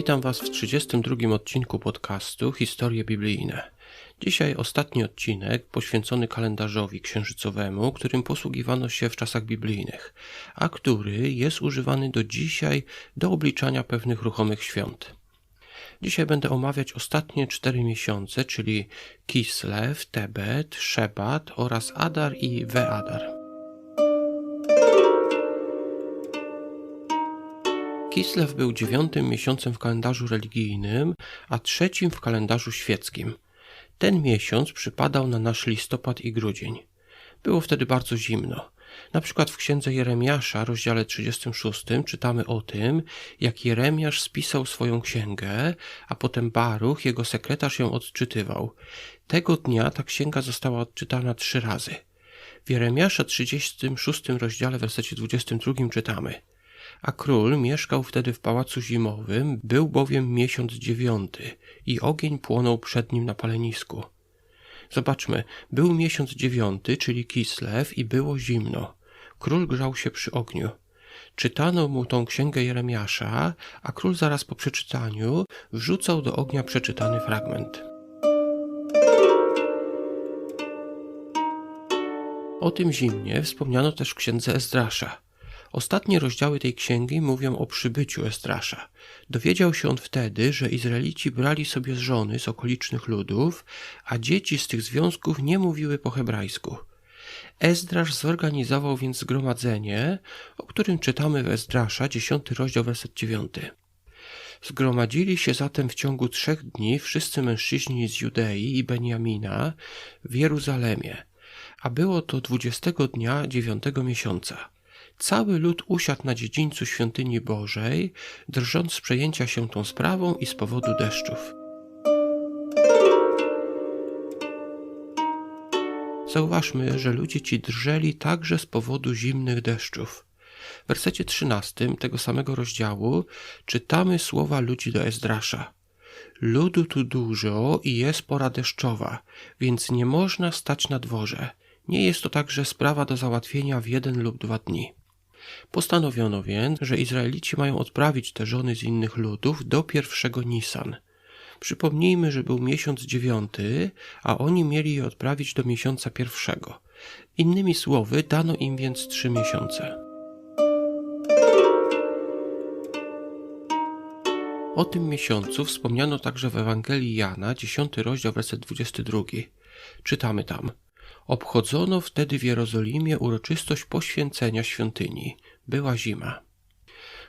Witam Was w 32 odcinku podcastu Historie Biblijne. Dzisiaj ostatni odcinek poświęcony kalendarzowi księżycowemu, którym posługiwano się w czasach biblijnych, a który jest używany do dzisiaj do obliczania pewnych ruchomych świąt. Dzisiaj będę omawiać ostatnie cztery miesiące, czyli Kislew, Tebet, Szebat oraz Adar i Weadar. Kislew był dziewiątym miesiącem w kalendarzu religijnym, a trzecim w kalendarzu świeckim. Ten miesiąc przypadał na nasz listopad i grudzień. Było wtedy bardzo zimno. Na przykład w księdze Jeremiasza, rozdziale 36, czytamy o tym, jak Jeremiasz spisał swoją księgę, a potem Baruch, jego sekretarz, ją odczytywał. Tego dnia ta księga została odczytana trzy razy. W Jeremiasza 36 rozdziale, w wersecie 22 czytamy – a król mieszkał wtedy w pałacu zimowym, był bowiem miesiąc dziewiąty i ogień płonął przed nim na palenisku. Zobaczmy, był miesiąc dziewiąty, czyli Kislew i było zimno. Król grzał się przy ogniu. Czytano mu tą księgę Jeremiasza, a król zaraz po przeczytaniu wrzucał do ognia przeczytany fragment. O tym zimnie wspomniano też w księdze Ezdrasza. Ostatnie rozdziały tej księgi mówią o przybyciu Estrasza. Dowiedział się on wtedy, że Izraelici brali sobie żony z okolicznych ludów, a dzieci z tych związków nie mówiły po hebrajsku. Ezdrasz zorganizował więc zgromadzenie, o którym czytamy w Ezdrasza, 10 rozdział, werset 9. Zgromadzili się zatem w ciągu trzech dni wszyscy mężczyźni z Judei i Beniamina w Jeruzalemie, a było to dwudziestego dnia dziewiątego miesiąca. Cały lud usiadł na dziedzińcu świątyni Bożej, drżąc z przejęcia się tą sprawą i z powodu deszczów. Zauważmy, że ludzie ci drżeli także z powodu zimnych deszczów. W wersecie 13 tego samego rozdziału czytamy słowa ludzi do Ezdrasza. Ludu tu dużo i jest pora deszczowa, więc nie można stać na dworze. Nie jest to także sprawa do załatwienia w jeden lub dwa dni. Postanowiono więc, że Izraelici mają odprawić te żony z innych ludów do pierwszego Nisan. Przypomnijmy, że był miesiąc dziewiąty, a oni mieli je odprawić do miesiąca pierwszego. Innymi słowy, dano im więc trzy miesiące. O tym miesiącu wspomniano także w Ewangelii Jana, 10 rozdział, werset 22. Czytamy tam – Obchodzono wtedy w Jerozolimie uroczystość poświęcenia świątyni. Była zima.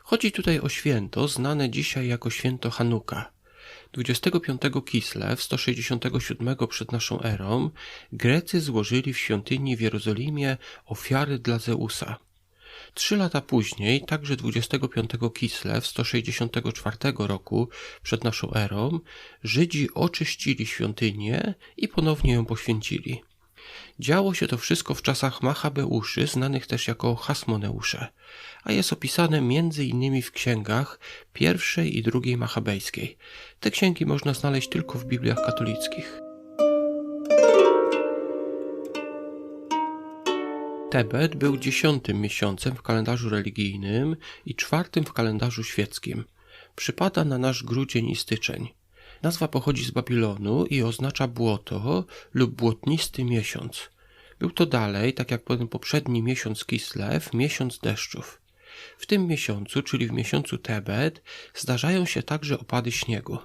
Chodzi tutaj o święto znane dzisiaj jako święto Hanuka. 25 Kislew 167 przed naszą erą Grecy złożyli w świątyni w Jerozolimie ofiary dla Zeusa. Trzy lata później, także 25 Kislew 164 roku przed naszą erą, Żydzi oczyścili świątynię i ponownie ją poświęcili. Działo się to wszystko w czasach Machabeuszy, znanych też jako Hasmoneusze, a jest opisane między innymi w księgach pierwszej i drugiej machabejskiej. Te księgi można znaleźć tylko w Bibliach katolickich. Tebet był dziesiątym miesiącem w kalendarzu religijnym i czwartym w kalendarzu świeckim. Przypada na nasz grudzień i styczeń. Nazwa pochodzi z Babilonu i oznacza błoto lub błotnisty miesiąc. Był to dalej, tak jak ten poprzedni miesiąc Kislew, miesiąc deszczów. W tym miesiącu, czyli w miesiącu Tebet, zdarzają się także opady śniegu.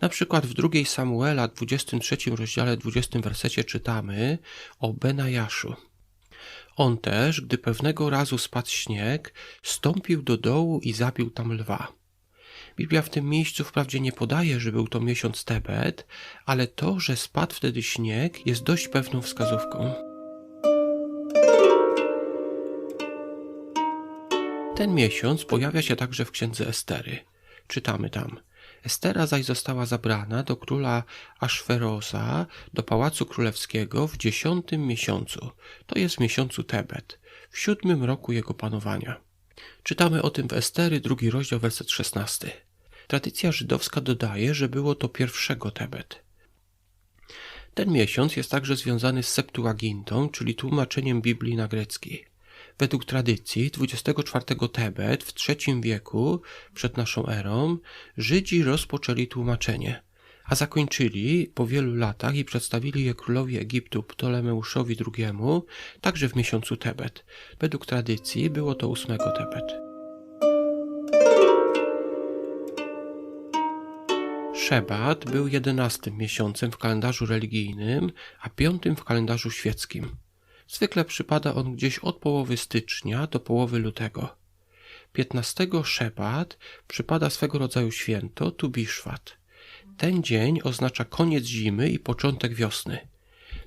Na przykład w drugiej Samuela, 23 rozdziale, 20 wersecie czytamy o Benajaszu. On też, gdy pewnego razu spadł śnieg, stąpił do dołu i zabił tam lwa. Biblia w tym miejscu wprawdzie nie podaje, że był to miesiąc Tebet, ale to, że spadł wtedy śnieg, jest dość pewną wskazówką. Ten miesiąc pojawia się także w księdze Estery. Czytamy tam. Estera zaś została zabrana do króla Aszferosa, do pałacu królewskiego w dziesiątym miesiącu, to jest miesiącu Tebet, w siódmym roku jego panowania. Czytamy o tym w Estery, drugi rozdział, werset szesnasty. Tradycja żydowska dodaje, że było to pierwszego Tebet. Ten miesiąc jest także związany z Septuagintą, czyli tłumaczeniem Biblii na grecki. Według tradycji 24 Tebet w III wieku przed naszą erą Żydzi rozpoczęli tłumaczenie, a zakończyli po wielu latach i przedstawili je królowi Egiptu Ptolemeuszowi II także w miesiącu Tebet. Według tradycji było to 8 Tebet. Szebat był jedenastym miesiącem w kalendarzu religijnym, a piątym w kalendarzu świeckim. Zwykle przypada on gdzieś od połowy stycznia do połowy lutego. 15 Szebat przypada swego rodzaju święto Tubiszwat. Ten dzień oznacza koniec zimy i początek wiosny.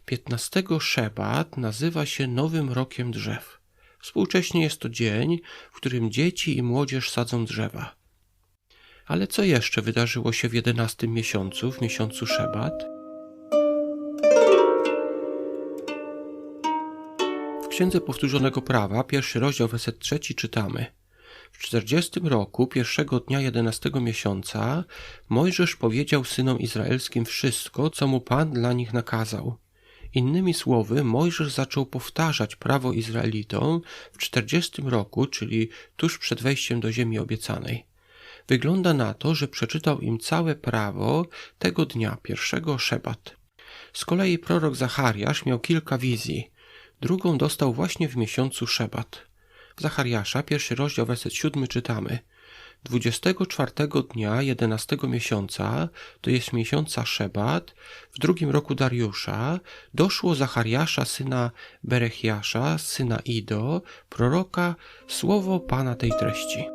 15 Szebat nazywa się Nowym Rokiem Drzew. Współcześnie jest to dzień, w którym dzieci i młodzież sadzą drzewa. Ale co jeszcze wydarzyło się w jedenastym miesiącu, w miesiącu Szebat? W Księdze Powtórzonego Prawa, pierwszy rozdział, werset trzeci czytamy W czterdziestym roku, pierwszego dnia jedenastego miesiąca, Mojżesz powiedział synom izraelskim wszystko, co mu Pan dla nich nakazał. Innymi słowy, Mojżesz zaczął powtarzać prawo Izraelitom w czterdziestym roku, czyli tuż przed wejściem do ziemi obiecanej. Wygląda na to, że przeczytał im całe prawo tego dnia, pierwszego szebat. Z kolei prorok Zachariasz miał kilka wizji. Drugą dostał właśnie w miesiącu szebat. Zachariasza, pierwszy rozdział, werset siódmy czytamy. 24 dnia 11 miesiąca, to jest miesiąca Szebat, w drugim roku Dariusza, doszło Zachariasza, syna Berechiasza, syna Ido, proroka, słowo Pana tej treści.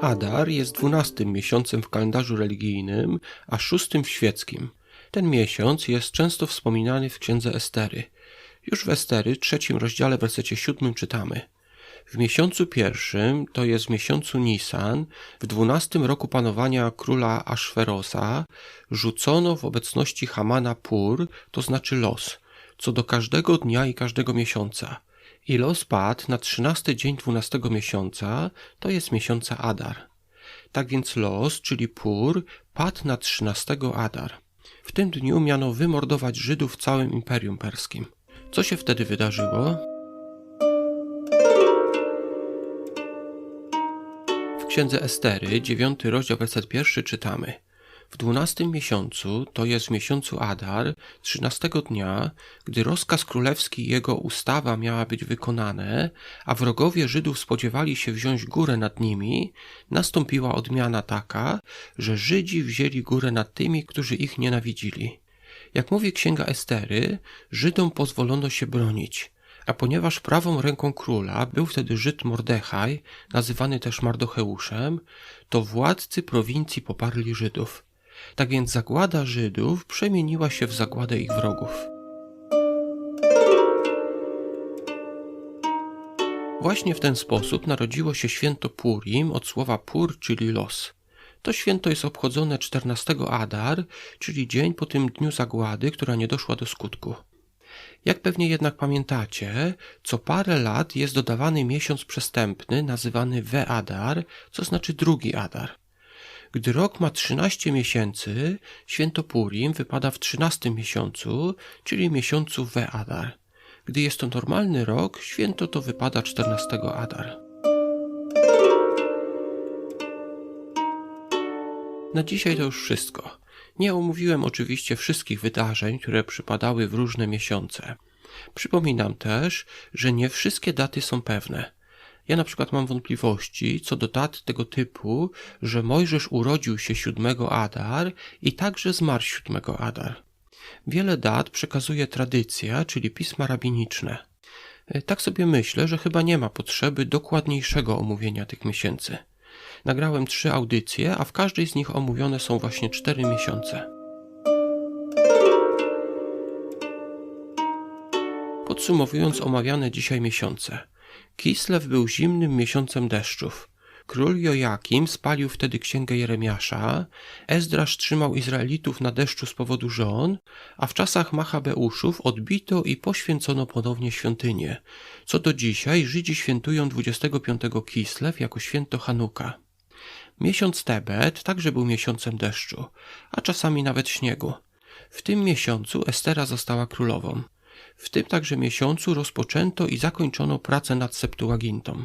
Adar jest dwunastym miesiącem w kalendarzu religijnym, a szóstym w świeckim. Ten miesiąc jest często wspominany w księdze Estery. Już w Estery, trzecim rozdziale, wersecie siódmym czytamy. W miesiącu pierwszym, to jest w miesiącu Nisan, w dwunastym roku panowania króla Aszferosa, rzucono w obecności Hamana pur, to znaczy los, co do każdego dnia i każdego miesiąca. I los padł na trzynasty dzień dwunastego miesiąca, to jest miesiąca Adar. Tak więc los, czyli pur, padł na trzynastego Adar. W tym dniu miano wymordować Żydów w całym Imperium Perskim. Co się wtedy wydarzyło? W księdze Estery, dziewiąty rozdział, werset pierwszy czytamy – w dwunastym miesiącu, to jest w miesiącu Adar, trzynastego dnia, gdy rozkaz królewski i jego ustawa miała być wykonane, a wrogowie Żydów spodziewali się wziąć górę nad nimi, nastąpiła odmiana taka, że Żydzi wzięli górę nad tymi, którzy ich nienawidzili. Jak mówi księga Estery, Żydom pozwolono się bronić, a ponieważ prawą ręką króla był wtedy Żyd Mordechaj, nazywany też Mardocheuszem, to władcy prowincji poparli Żydów. Tak więc zagłada Żydów przemieniła się w zagładę ich wrogów. Właśnie w ten sposób narodziło się święto Purim od słowa pur, czyli los. To święto jest obchodzone 14 Adar, czyli dzień po tym dniu zagłady, która nie doszła do skutku. Jak pewnie jednak pamiętacie, co parę lat jest dodawany miesiąc przestępny nazywany Adar, co znaczy drugi Adar. Gdy rok ma 13 miesięcy, święto Purim wypada w 13 miesiącu, czyli miesiącu We Adar. Gdy jest to normalny rok, święto to wypada 14 Adar. Na dzisiaj to już wszystko. Nie omówiłem oczywiście wszystkich wydarzeń, które przypadały w różne miesiące. Przypominam też, że nie wszystkie daty są pewne. Ja na przykład mam wątpliwości co do dat tego typu, że Mojżesz urodził się 7 Adar i także zmarł 7 Adar. Wiele dat przekazuje tradycja, czyli pisma rabiniczne. E, tak sobie myślę, że chyba nie ma potrzeby dokładniejszego omówienia tych miesięcy. Nagrałem trzy audycje, a w każdej z nich omówione są właśnie cztery miesiące. Podsumowując omawiane dzisiaj miesiące – Kislew był zimnym miesiącem deszczów. Król Jojakim spalił wtedy księgę Jeremiasza, Ezdrasz trzymał Izraelitów na deszczu z powodu żon, a w czasach Machabeuszów odbito i poświęcono ponownie świątynię, co do dzisiaj Żydzi świętują 25 Kislew jako święto Hanuka. Miesiąc Tebet także był miesiącem deszczu, a czasami nawet śniegu. W tym miesiącu Estera została królową. W tym także miesiącu rozpoczęto i zakończono pracę nad Septuagintą.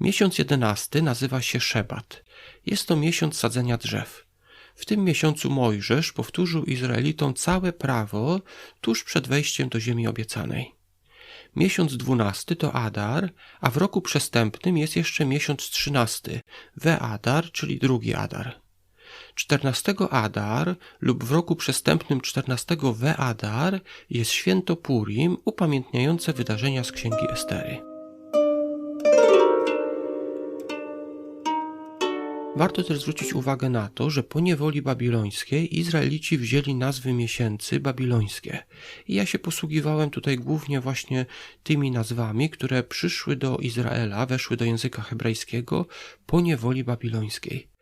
Miesiąc jedenasty nazywa się Szebat. Jest to miesiąc sadzenia drzew. W tym miesiącu Mojżesz powtórzył Izraelitom całe prawo tuż przed wejściem do ziemi obiecanej. Miesiąc dwunasty to Adar, a w roku przestępnym jest jeszcze miesiąc trzynasty, We Adar, czyli drugi Adar. 14 Adar lub w roku przestępnym 14 We Adar jest święto Purim upamiętniające wydarzenia z księgi Estery. Warto też zwrócić uwagę na to, że po niewoli babilońskiej Izraelici wzięli nazwy miesięcy babilońskie. I ja się posługiwałem tutaj głównie właśnie tymi nazwami, które przyszły do Izraela, weszły do języka hebrajskiego po niewoli babilońskiej.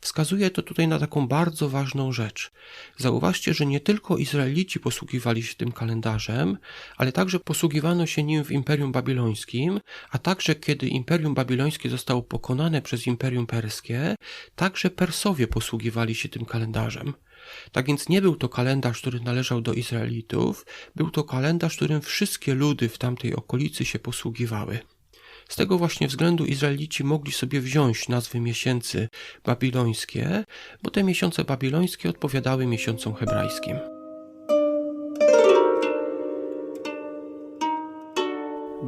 Wskazuje to tutaj na taką bardzo ważną rzecz. Zauważcie, że nie tylko Izraelici posługiwali się tym kalendarzem, ale także posługiwano się nim w Imperium Babilońskim, a także kiedy Imperium Babilońskie zostało pokonane przez Imperium Perskie, także Persowie posługiwali się tym kalendarzem. Tak więc nie był to kalendarz, który należał do Izraelitów, był to kalendarz, którym wszystkie ludy w tamtej okolicy się posługiwały. Z tego właśnie względu Izraelici mogli sobie wziąć nazwy miesięcy babilońskie, bo te miesiące babilońskie odpowiadały miesiącom hebrajskim.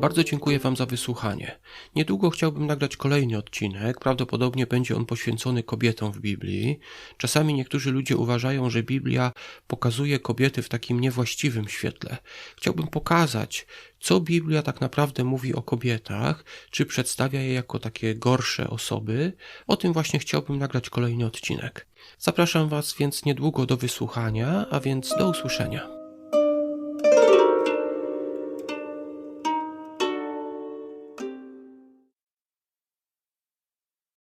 Bardzo dziękuję Wam za wysłuchanie. Niedługo chciałbym nagrać kolejny odcinek. Prawdopodobnie będzie on poświęcony kobietom w Biblii. Czasami niektórzy ludzie uważają, że Biblia pokazuje kobiety w takim niewłaściwym świetle. Chciałbym pokazać, co Biblia tak naprawdę mówi o kobietach, czy przedstawia je jako takie gorsze osoby. O tym właśnie chciałbym nagrać kolejny odcinek. Zapraszam Was więc niedługo do wysłuchania, a więc do usłyszenia.